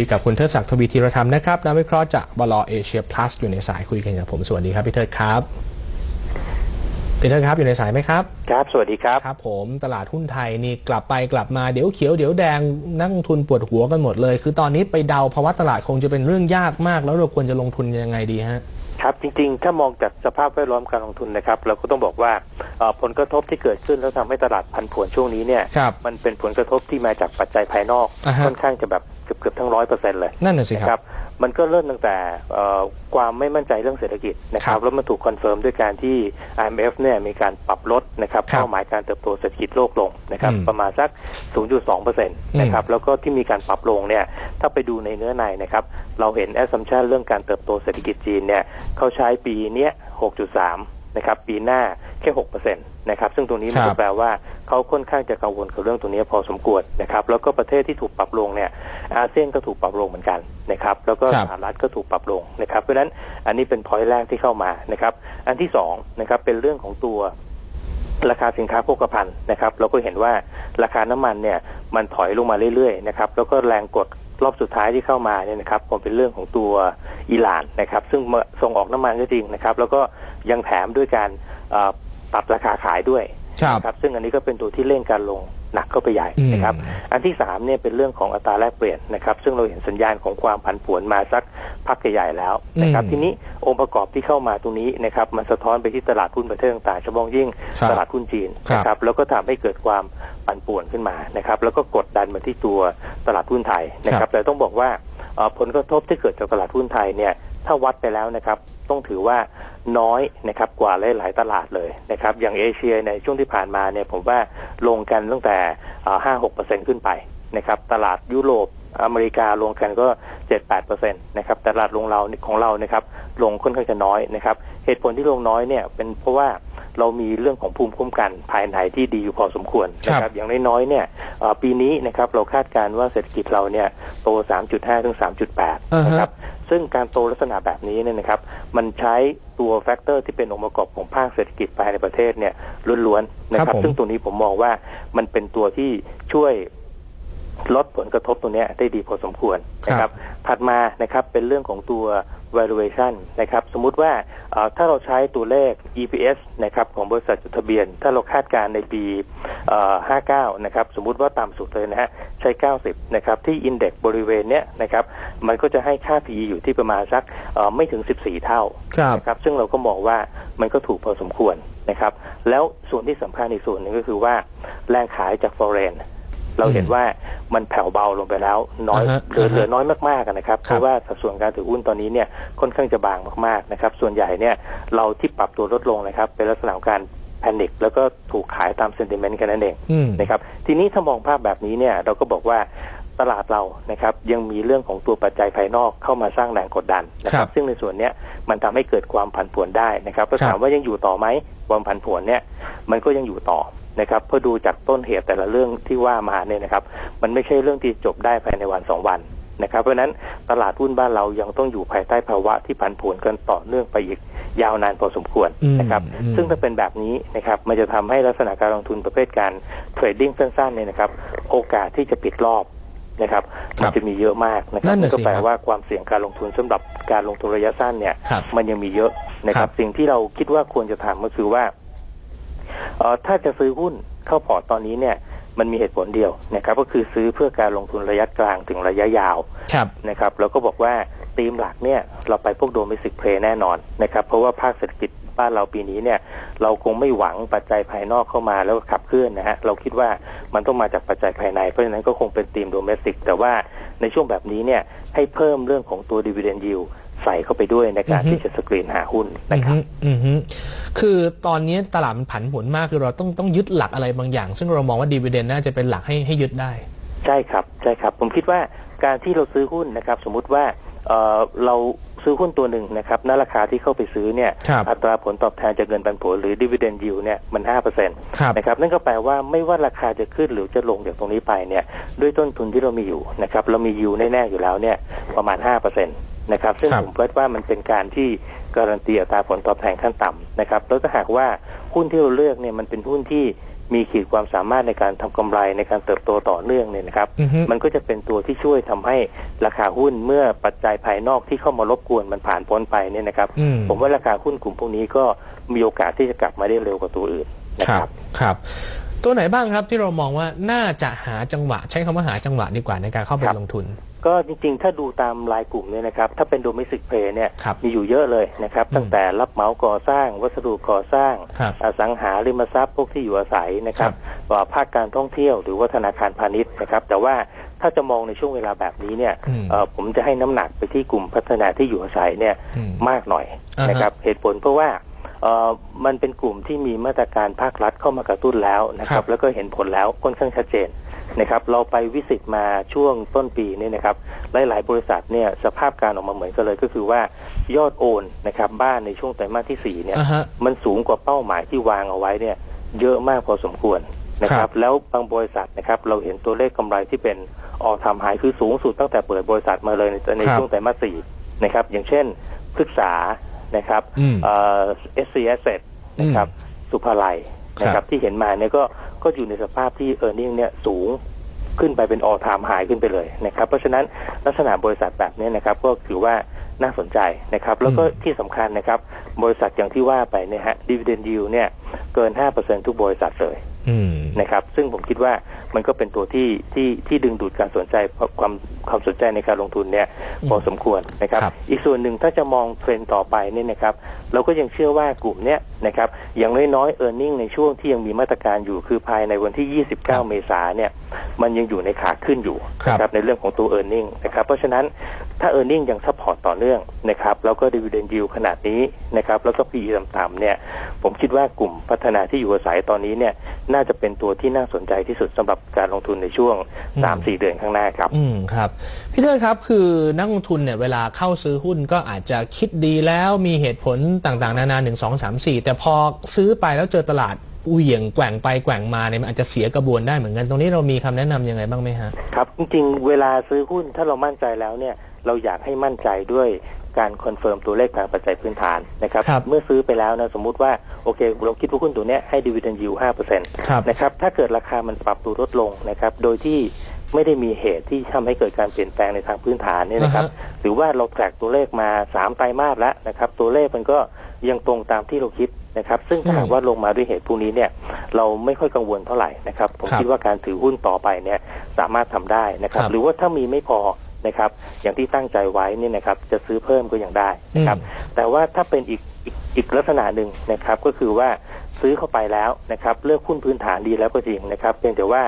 ยกับคุณเทิดศักดิ์ทวีธีรธรรมนะครับนักวิเคราะห์จากบลเอเชียพลัสอยู่ในสายคุยกันกับผมสวัสดีครับพี่เทิดครับพี่เทิดครับอยู่ในสายไหมครับ ครับ สวัสดีครับครับ ผมตลาดหุ้นไทยนี่กลับไปกลับมาเดี๋ยวเขียวเดี๋ยวแดงนักลงทุนปวดหัวกันหมดเลย คือตอนนี้ไปเดาภาวะตลาดคงจะเป็นเรื่องยากมาก แล้วเราควรจะลงทุนยังไงดีฮะครับจริงๆ ถ้ามองจากสภาพแวดล้อมการลงทุนนะครับ เราก็ต้องบอกว่าเอ่อผลกระทบที่เกิดขึ้นแล้วทำให้ตลาดพันผวนช่วงนี้เนี่ยครับมันเป็นผลกระทบที่มาจากปัจจัยภายนอกอ่าฮะค่อนข้างจะแบบเกือบเกือบทั้งร้อยเปอร์เซ็นต์เลยนั่นน่ะสินะคครัรับบมันก็เริ่มตั้งแต่เอ่อความไม่มั่นใจเรื่องเศรษฐกิจนะคครัรับบแล้วมันถูกคอนเฟิร์มด้วยการที่ IMF เนี่ยมีการปรับลดนะครับครับเป้าหมายการเติบโตเศรษฐกิจโลกลงนะครับอืมประมาณสัก 0.2เปอร์เซ็นต์นะครับแล้วก็ที่มีการปรับลงเนี่ยถ้าไปดูในเนื้อในนะครับเราเห็น assumption เรื่องการเติบโตเศรษฐกิจจีนเนี่ยเขาใช้ปีเนี้ย 6.3 นะครับปีหน้าแค่6%นะครับซึ่งตรงนี้มันครัก็บแปลว่าเขาค่อนข้างจะกังวลกับเรื่องตรงนี้พอสมควรนะครับแล้วก็ประเทศที่ถูกปรับลงเนี่ยอาเซียนก็ถูกปรับลงเหมือนกันนะครับแล้วก็ครับสหรัฐก็ถูกปรับลงนะครับเพราะฉะนั้นอันนี้เป็นพอยต์แรกที่เข้ามานะครับอันที่สองนะครับเป็นเรื่องของตัวราคาสินค้าโภคภัณฑ์นะครับเราก็เห็นว่าราคาน้ำมันเนี่ยมันถอยลงมาเรื่อยๆนะครับแล้วก็แรงกดรอบสุดท้ายที่เข้ามาเนี่ยนะครับคงเป็นเรื่องของตัวอิหร่านนะครับ ซึ่งมาส่งออกน้ำมันก็จริงนะครับ แล้วก็ ยังแถมด้วยการเอ่อตัดราคาขายด้วยครับนะครับซึ่งอันนี้ก็เป็นตัวที่เร่งการลงหนักเข้าไปใหญ่นะครับอืมอันที่สามเนี่ยเป็นเรื่องของอัตราแลกเปลี่ยนนะครับ ซึ่งเราเห็นสัญญาณของความผันผวนมาสักพักใหญ่ๆแล้วนะครับอืมทีนี้องค์ประกอบที่เข้ามาตรงนี้นะครับมันสะท้อนไปที่ตลาดหุ้นประเทศต่างๆเฉพาะยิ่งครับตลาดหุ้นจีนครับนะครับ แล้วก็ทำให้เกิดความปั่นป่วนขึ้นมานะครับ แล้วก็กดดันมาที่ตัวตลาดหุ้นไทยนะครับ แต่ต้องบอกว่าเอ่อผลกระทบที่เกิดจากตลาดหุ้นไทยเนี่ยถ้าวัดไปแล้วนะครับ ต้องถือว่าน้อยนะครับกว่าหลายๆตลาดเลยนะครับอย่างเอเชียในช่วงที่ผ่านมาเนี่ยผมว่าลงกันตั้งแต่ห้าหกเปอร์เซ็นขึ้นไปนะครับตลาดยุโรปอเมริกาลงกันก็เจ็ดแปดเปอร์เซ็นต์นะครับตลาดลงเราของเรานะครับลงค่อนข้างจะน้อยนะครับเหตุผลที่ลงน้อยเนี่ยเป็นเพราะว่าเรามีเรื่องของภูมิคุ้มกันภายในที่ดีอยู่พอสมควรนะคครัรับบอย่างน้อยๆเนี่ยเอ่อปีนี้นะครับเราคาดการณ์ว่าเศรษฐกิจเราเนี่ยโต 3.5 ถึง 3.8 นะครับ ซึ่งการโตลักษณะแบบนี้เนี่ยนะครับ มันใช้ตัวแฟกเตอร์ที่เป็นองค์ประกอบของภาคเศรษฐกิจภายในประเทศเนี่ยล้วนๆนะคครัรับบผมซึ่งตรงนี้ผมมองว่ามันเป็นตัวที่ช่วยลดผลกระทบตรงเนี้ยได้ดีพอสมควรนะครับ ถัดมานะครับเป็นเรื่องของตัว valuation นะครับ สมมุติว่าเอ่อถ้าเราใช้ตัวเลข EPS นะครับของบริษัทจดทะเบียน ถ้าเราคาดการณ์ในปีเอ่อ 59 นะครับ สมมุติว่าต่ำสุดเลยนะฮะใช้ 90 นะครับ ที่ Index บริเวณเนี้ยนะครับ มันก็จะให้ค่า PE อยู่ที่ประมาณสักเอ่อไม่ถึง 14 เท่าครับนะครับ ซึ่งเราก็มองว่ามันก็ถูกพอสมควรนะครับ แล้วส่วนที่สำคัญอีกส่วนหนึ่งก็คือว่าแรงขายจาก foreign เราเห็นว่ามันแผ่วเบาลงไปแล้ว น้อยอ่าฮะเหลืออ่าฮะเหลือน้อยมากๆอะนะครับครับ เพราะว่าสัดส่วนการถือหุ้นตอนนี้เนี่ยค่อนข้างจะบางมากๆนะครับ ส่วนใหญ่เนี่ยเราที่ปรับตัวลดลงนะครับ เป็นลักษณะของการ แพนิคแล้วก็ถูกขายตามเซนติเมนต์กันนั่นเองอืมนะครับทีนี้ถ้ามองภาพแบบนี้เนี่ยเราก็บอกว่าตลาดเรานะครับยังมีเรื่องของตัวปัจจัยภายนอกเข้ามาสร้างแรงกดดันนะคครัรับบซึ่งในส่วนเนี้ยมันทำให้เกิดความผันผวนได้นะครับแล้วครับถามว่ายังอยู่ต่อไหมความผันผวนเนี่ยมันก็ยังอยู่ต่อนะครับเพราะดูจากต้นเหตุแต่ละเรื่องที่ว่ามาเนี่ยนะครับมันไม่ใช่เรื่องที่จบได้ภายในวันสองวันนะครับเพราะฉะนั้นตลาดหุ้นบ้านเรายังต้องอยู่ภายใต้ภาวะที่ผันผวนกันต่อเนื่องไปอีก ยาวนานพอสมควรอืมนะครับอืมซึ่งถ้าเป็นแบบนี้นะครับมันจะทำให้ลักษณะการลงทุนประเภทการเทรดดิ้งสั้นๆเนี่ยนะครับโอกาสที่จะปิดรอบนะครับครัมันบจะมีเยอะมากนะครันั่บนน่ะก็สิแปลครับว่าความเสี่ยงการลงทุนสำหรับการลงทุนระยะสั้นเนี่ยครับมันยังมีเยอะนะคครัรับบสิ่งที่เราคิดว่าควรจะทำก็คือว่าเอ่อถ้าจะซื้อหุ้นเข้าพอร์ตตอนนี้เนี่ยมันมีเหตุผลเดียวนะครับ ก็คือซื้อเพื่อการลงทุนระยะกลางถึงระยะยาวครับนะครับ แล้วก็บอกว่า ธีมหลักเนี่ยเราไปพวกโดเมสิกเพลแน่นอนนะครับ เพราะว่าภาคเศรษฐกิจบ้านเราปีนี้เนี่ยเราคงไม่หวังปัจจัยภายนอกเข้ามาแล้วก็ขับเคลื่อนนะฮะเราคิดว่ามันต้องมาจากปัจจัยภายใน เพราะฉะนั้นก็คงเป็นธีมโดเมสิกแต่ว่าในช่วงแบบนี้เนี่ยให้เพิ่มเรื่องของตัวดีเวเดนยิวใส่เข้าไปด้วยในการอือฮึที่จะสกรีนหาหุ้นอืนะอครับฮึอือฮึคือตอนนี้ตลาดมันผันผวนมากคือเราต้องต้องยึดหลักอะไรบางอย่าง ซึ่งเรามองว่าดีเวเดนน่าจะเป็นหลักให้ให้ยึดได้ ใช่ครับใช่ครับ ผมคิดว่าการที่เราซื้อหุ้นนะครับ สมมุติว่า เอ่อเราซื้อหุ้นตัวหนึ่งนะครับณราคาที่เข้าไปซื้อเนี่ยครับอัตราผลตอบแทนจากเงินปันผลหรือ dividend yield เนี่ยมันห้าเปอร์เซ็นต์ครับนะครับ นั่นก็แปลว่าไม่ว่าราคาจะขึ้นหรือจะลงจากตรงนี้ไปเนี่ย ด้วยต้นทุนที่เรามีอยู่นะครับ เรามี yield แน่ ๆ อยู่แล้วเนี่ยประมาณห้าเปอร์เซ็นต์นะครับ ซึ่งครับผมคิดว่ามันเป็นการที่การันตีอัตราผลตอบแทนขั้นต่ำนะครับ แล้วถ้าหากว่าหุ้นที่เราเลือกเนี่ยมันเป็นหุ้นที่ มีขีดความสามารถในการทำกำไรในการเติบโตต่อเนื่องเนี่ยนะครับอือฮึมันก็จะเป็นตัวที่ช่วยทำให้ราคาหุ้นเมื่อปัจจัยภายนอกที่เข้ามารบกวนมันผ่านพ้นไปเนี่ยนะครับอืมผมว่าราคาหุ้นกลุ่มพวกนี้ก็มีโอกาสที่จะกลับมาได้เร็วกว่าตัวอื่นนะคครัรับบครับ ตัวไหนบ้างครับที่เรามองว่าน่าจะหาจังหวะ ใช้คำว่าหาจังหวะดีกว่าในการเข้าไปครับลงทุน ก็จริงๆ ถ้าดูตามรายกลุ่มเนี่ยนะครับ ถ้าเป็นโดเมสิกเพย์เนี่ยครับมีอยู่เยอะเลยนะครับอืมตั้งแต่รับเหมาก่อสร้าง วัสดุก่อสร้าง ครับอสังหาริมทรัพย์พวกที่อยู่อาศัยนะครับว่าภาคการท่องเที่ยวหรือว่าธนาคารพาณิชย์นะครับ แต่ว่าถ้าจะมองในช่วงเวลาแบบนี้เนี่ยอืมเอ่อผมจะให้น้ำหนักไปที่กลุ่มพัฒนาที่อยู่อาศัยเนี่ยอืม มากหน่อยอ่าฮะ นะครับเหตุผลเพราะว่าเอ่อมันเป็นกลุ่มที่มีมาตรการภาครัฐเข้ามากระตุ้นแล้วนะครับ แล้วก็เห็นผลแล้วค่อนข้างชัดเจน นะครับเราไปวิสิตมาช่วงต้นปีเนี่ยนะครับหลายๆ บริษัทเนี่ยสภาพการออกมาเหมือนกันเลยก็คือว่ายอดโอนนะครับบ้านในช่วงไตรมาสที่สี่เนี่ยอ่าฮะมันสูงกว่าเป้าหมายที่วางเอาไว้เนี่ยเยอะมากพอสมควรนะคครัรับบแล้วบางบริษัทนะครับเราเห็นตัวเลขกำไรที่เป็นออทำหายคือสูงสุดตั้งแต่เปิดบริษัทมาเลยในในช่วงไตรมาสสี่นะครับอย่างเช่นพฤกษานะครับอืมเอ่อ SC Asset นะครับสุภาลัยนะคครัรับบที่เห็นมาเนี่ยก็ ก็อยู่ในสภาพที่ e a r n i n g เนี่ยสูงขึ้นไปเป็น all time high ขึ้นไปเลยนะครับ เพราะฉะนั้นลักษณะบริษัทแบบนี้นะครับ ก็ถือว่าน่าสนใจนะครับ แล้วก็อืมที่สำคัญนะครับ บริษัทอย่างที่ว่าไปเนี่ยฮะ dividend yield เนี่ยเกิน 5%ทุกบริษัทเลยอืม นะครับ ซึ่งผมคิดว่ามันก็เป็นตัวที่ที่ที่ดึงดูดการสนใจความความสนใจในการลงทุนเนี่ยอืมพอสมควรนะครับครับ อีกส่วนหนึ่งถ้าจะมองเทรนด์ต่อไปเนี่ยนะครับ เราก็ยังเชื่อว่ากลุ่มเนี้ยนะครับอย่างน้อยๆ e a r n i n g ในช่วงที่ยังมีมาตรการอยู่คือภายในวันที่ 29 เมษาเนี่ยมันยังอยู่ในขาขึ้นอยู่ครับนะครับในเรื่องของตัว e a r n i n g นะครับเพราะฉะนั้น ถ้า e a r n i n g ยังซัพพอร์ตต่อเนื่องนะครับแล้วก็ dividend yield ขนาดนี้นะครับแล้วก็ PE ต่ำๆเนี่ยผมคิดว่ากลุ่มพัฒนาที่อยู่อาศัยตอนนี้เนี่ยน่าจะเป็นตัวที่น่าสนใจที่สุดสำหรับการลงทุนในช่วงอืม3-4 เดือนข้างหน้าครับอืมครับ พี่เทิดครับคือนักลงทุนเนี่ยเวลาเข้าซื้อหุ้นก็อาจจะคิดดีแล้วมีเหตุผลต่างๆ นานาหนึ่งสองสามสี่แต่พอซื้อไปแล้วเจอตลาด เหวี่ยงแกว่งไปแกว่งมาเนี่ยมันอาจจะเสียกระบวนได้เหมือนกันตรงนี้เรามีคำแนะนำยังไงบ้างไหมฮะครับจริงๆ เวลาซื้อหุ้นถ้าเรามั่นใจแล้วเนี่ยเราอยากให้มั่นใจด้วยการคอนเฟิร์มตัวเลขทางปัจจัยพื้นฐานนะครับรบเมื่อซื้อไปแล้วนะสมมุติว่าโอเคเราคิดว่าหุ้นตัวนี้ให้ dividend yield 5%ครับนต์นะครับถ้าเกิดราคามันปรับตัวลดลงนะครับโดยที่ไม่ได้มีเหตุที่ทำให้เกิดการเปลี่ยนแปลงในทางพื้นฐานเนี่ยนะครับหรือว่าเราแทร็กตัวเลขมา3ไตรมาสแล้วนะครับตัวเลขมันก็ยังตรงตามที่เราคิด นะครับ ซึ่งถ้าหากว่าลงมาด้วยเหตุพวกนี้เนี่ย เราไม่ค่อยกังวลเท่าไหร่นะครับ ผมครับคิดว่าการถือหุ้นต่อไปเนี่ยสามารถทำได้นะครับครับ หรือว่าถ้ามีไม่พอนะครับ อย่างที่ตั้งใจไว้เนี่ยนะครับ จะซื้อเพิ่มก็ยังได้นะครับอืมแต่ว่าถ้าเป็นอีกอีกอีกลักษณะหนึ่งนะครับ ก็คือว่าซื้อเข้าไปแล้วนะครับ เลือกหุ้นพื้นฐานดีแล้วก็จริงนะครับเพียงแต่ว่า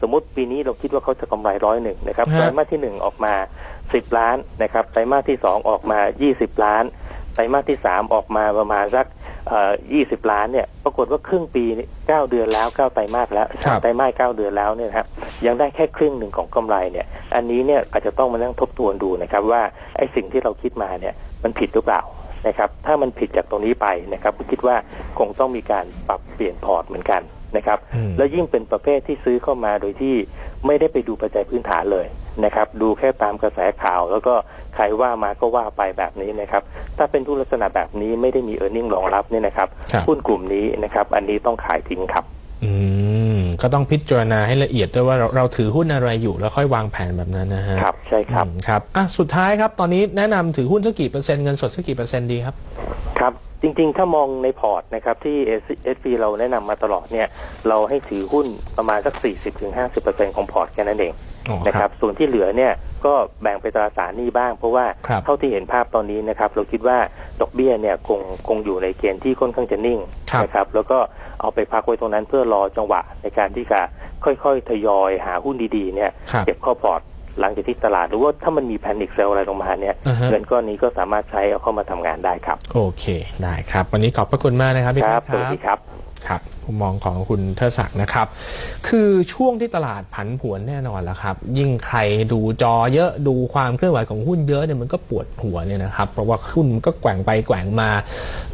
สมมติปีนี้เราคิดว่าเขาจะกำไรร้อยหนึ่งนะครับฮะไตรมาสที่หนึ่งออกมาสิบล้านนะครับไตรมาสที่สองออกมายี่สิบล้านไตรมาสที่สามออกมาประมาณสักยี่สิบล้านเนี่ยปรากฏว่าครึ่งปีเก้าเดือนแล้วเก้าไตรมาสแล้วครับไตรมาสเก้าเดือนแล้วเนี่ยนะครับยังได้แค่ครึ่งหนึ่งของกำไรเนี่ย อันนี้เนี่ยอาจจะต้องมานั่งทบทวนดูนะครับว่าไอ้สิ่งที่เราคิดมาเนี่ยมันผิดหรือเปล่านะครับถ้ามันผิดจากตรงนี้ไปนะครับผมคิดว่าคงต้องมีการปรับเปลี่ยนพอร์ตเหมือนกันนะครับอืมแล้วยิ่งเป็นประเภทที่ซื้อเข้ามาโดยที่ไม่ได้ไปดูปัจจัยพื้นฐานเลย นะครับดูแค่ตามกระแสข่าว แล้วก็ใครว่ามาก็ว่าไปแบบนี้นะครับถ้าเป็นทุนลักษณะแบบนี้ไม่ได้มีเออร์เน็งรองรับเนี่ยนะครับครับหุ้นกลุ่มนี้นะครับอันนี้ต้องขายทิ้งครับ อืมก็ต้องพิจารณาให้ละเอียดด้วยว่าเราเราถือหุ้นอะไรอยู่แล้วค่อยวางแผนแบบนั้นนะฮะครับใช่ครับอืมครับอะสุดท้ายครับตอนนี้แนะนำถือหุ้นสักกี่เปอร์เซ็นต์เงินสดสักกี่เปอร์เซ็นต์ดีครับ ครับ จริงๆ ถ้ามองในพอร์ตนะครับที่ s อเราแนะนำมาตลอดเนี่ยเราให้ถือหุ้นประมาณสัก 40-50%ของพอร์ตแค่นั้นเองอ๋อนะครับส่วนที่เหลือเนี่ยก็แบ่งไปตราสารหนี้บ้าง เพราะว่าครับเท่าที่เห็นภาพตอนนี้นะครับเราคิดว่าดอกเบี้ยเนี่ยคงคงอยู่ในเกณฑ์ที่ค่อนข้างจะนิ่งครับนะครับแล้วก็เอาไปพักไว้ตรงนั้นเพื่อรอจังหวะในการที่จะค่อยๆ ทยอยหาหุ้นดีๆเนี่ยครับเก็บเข้าพอร์ต หลังจากที่ตลาดหรือว่าถ้ามันมีแพนิคเซลอะไรลงมาเนี่ยอ่าฮะเงินก้อนนี้ก็สามารถใช้เอาเข้ามาทำงานได้ครับ โอเค ได้ครับ วันนี้ขอบพระคุณมากนะครับพี่ครับเทิสดวัสดีครับ ครับมุมมองของคุณเทศักดิ์นะครับ คือช่วงที่ตลาดผันผวนแน่นอนแล้วครับ ยิ่งใครดูจอเยอะดูความเคลื่อนไหวของหุ้นเยอะเนี่ยมันก็ปวดหัวเนี่ยนะครับเพราะว่าหุ้นมันก็แกว่งไปแกว่งมา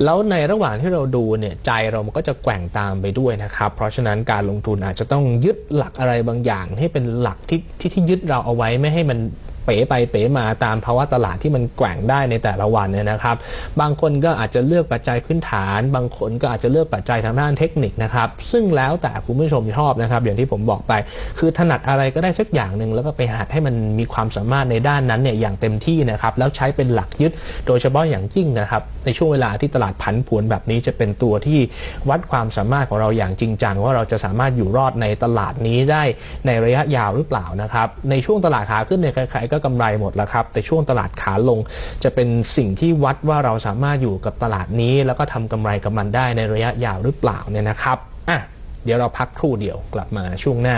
แล้วในระหว่างที่เราดูเนี่ยใจเรามันก็จะแกว่งตามไปด้วยนะครับ เพราะฉะนั้นการลงทุนอาจจะต้องยึดหลักอะไรบางอย่าง ให้เป็นหลักที่ที่ที่ยึดเราเอาไว้ไม่ให้มัน เป๋ไปเป๋มาตามภาวะตลาดที่มันแกว่งได้ในแต่ละวันเนี่ยนะครับ บางคนก็อาจจะเลือกปัจจัยพื้นฐาน บางคนก็อาจจะเลือกปัจจัยทางด้านเทคนิคนะครับ ซึ่งแล้วแต่คุณผู้ชมชอบนะครับ อย่างที่ผมบอกไป คือถนัดอะไรก็ได้สักอย่างหนึ่งแล้วก็ไปหัดให้มันมีความสามารถในด้านนั้นเนี่ยอย่างเต็มที่นะครับ แล้วใช้เป็นหลักยึด โดยเฉพาะอย่างยิ่งนะครับ ในช่วงเวลาที่ตลาดผันผวนแบบนี้จะเป็นตัวที่วัดความสามารถของเราอย่างจริงจังว่าเราจะสามารถอยู่รอดในตลาดนี้ได้ในระยะยาวหรือเปล่านะครับ ในช่วงตลาดขาขึ้นเนี่ยใครๆก็กำไรหมดแล้วครับ แต่ช่วงตลาดขาลงจะเป็นสิ่งที่วัดว่าเราสามารถอยู่กับตลาดนี้ แล้วก็ทำกำไรกับมันได้ในระยะยาวหรือเปล่าเนี่ยนะครับอะเดี๋ยวเราพักครู่เดียวกลับมาช่วงหน้า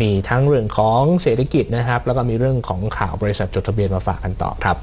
มีทั้งเรื่องของเศรษฐกิจนะครับ แล้วก็มีเรื่องของข่าวบริษัทจดทะเบียนมาฝากกันต่อครับ